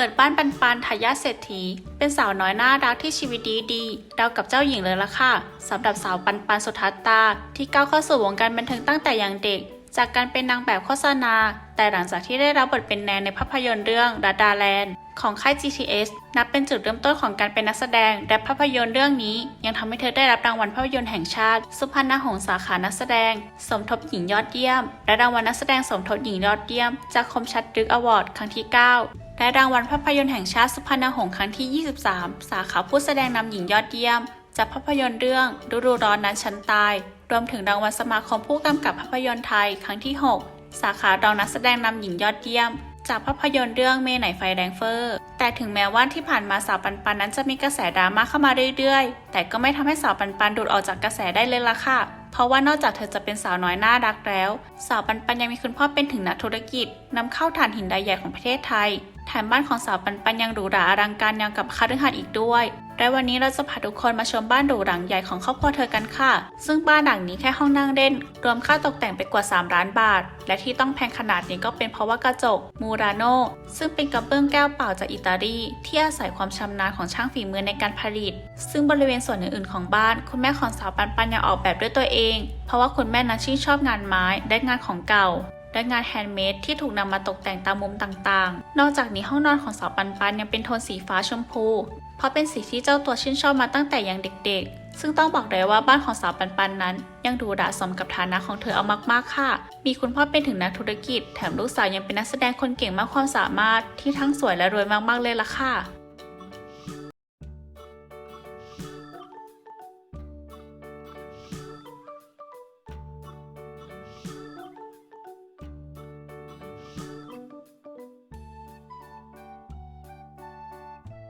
เปิดบ้านปันปันทายาทเศรษฐี เป็นสาวน้อยน่ารักที่ชีวิตดีดีๆดากับเจ้าหญิงเลยละค่ะสำหรับสาวปันปันสุทัศตา ที่ก้าวเข้าสู่วงการบันเทิงตั้งแต่ยังเด็ก จากการเป็นนางแบบโฆษณา แต่หลังจากที่ได้รับบทเป็นแนนในภาพยนตร์เรื่องดัดาแลนด์ของค่าย GTS นับเป็นจุดเริ่มต้นของการเป็นนักแสดง และภาพยนตร์เรื่องนี้ ยังทำให้เธอได้รับรางวัลภาพยนตร์แห่งชาติ สุพรรณหงส์สาขานักแสดง สมทบหญิงยอดเยี่ยม และรางวัลนักแสดงสมทบหญิงยอดเยี่ยม จากคมชัดดึกอวอร์ดครั้งที่ 9 และรางวัลภาพยนตร์แห่งชาติสุพรรณหงส์ครั้งที่ 23 สาขาผู้แสดงนำหญิงยอดเยี่ยม จากภาพยนตร์เรื่องฤดูร้อนนั้นฉันตาย รวมถึงรางวัลสมาคมผู้กำกับภาพยนตร์ไทยครั้งที่ 6 สาขารองนักแสดงนำหญิงยอดเยี่ยม จากภาพยนตร์เรื่องเมไหนไฟแดงเฟอร์แต่ถึงแม้ว่าที่ผ่านมาสาวปันปันนั้นจะมีกระแสดราม่าเข้ามาเรื่อยๆ แต่ก็ไม่ทำให้สาวปันปันดูดออกจากกระแสได้เลยล่ะค่ะ เพราะว่านอกจากเธอจะเป็นสาวน้อยน่ารักแล้ว สาวปันปันยังมีคุณพ่อเป็นถึงนักธุรกิจนำเข้าถ่านหินใดใหญ่ของประเทศไทยแถมบ้านของสาวปันปันยังหรูหราอลังการยังกับคาฤหาสน์อีกด้วย และวันนี้เราจะพาทุกคนมาชมบ้านหรูหลังใหญ่ของครอบครัวเธอกันค่ะ ซึ่งบ้านหลังนี้แค่ห้องนั่งเล่น รวมค่าตกแต่งไปกว่า 3 ล้านบาท และที่ต้องแพงขนาดนี้ก็เป็นเพราะว่ากระจกมูราโนซึ่งเป็นกระเบื้องแก้วเปล่าจากอิตาลี ที่อาศัยความชำนาญของช่างฝีมือในการผลิต ซึ่งบริเวณส่วนอื่นๆของบ้าน คุณแม่ของสาวปันปันยังออกแบบด้วยตัวเอง เพราะว่าคุณแม่นั้นชื่นชอบงานไม้และงานของเก่า และงานแฮนด์เมดที่ถูกนำมาตกแต่งตามมุมต่างๆ นอกจากนี้ห้องนอนของสาวปันปันยังเป็นโทนสีฟ้าชมพู เพราะเป็นสีที่เจ้าตัวชื่นชอบมาตั้งแต่ยังเด็กๆ ซึ่งต้องบอกเลยว่าบ้านของสาวปันปันนั้น ยังดูดาสมกับฐานะของเธอเอามากๆค่ะ มีคุณพ่อเป็นถึงนักธุรกิจ แถมลูกสาวยังเป็นนักแสดงคนเก่งมากความสามารถที่ทั้งสวยและรวยมากๆเลยล่ะค่ะ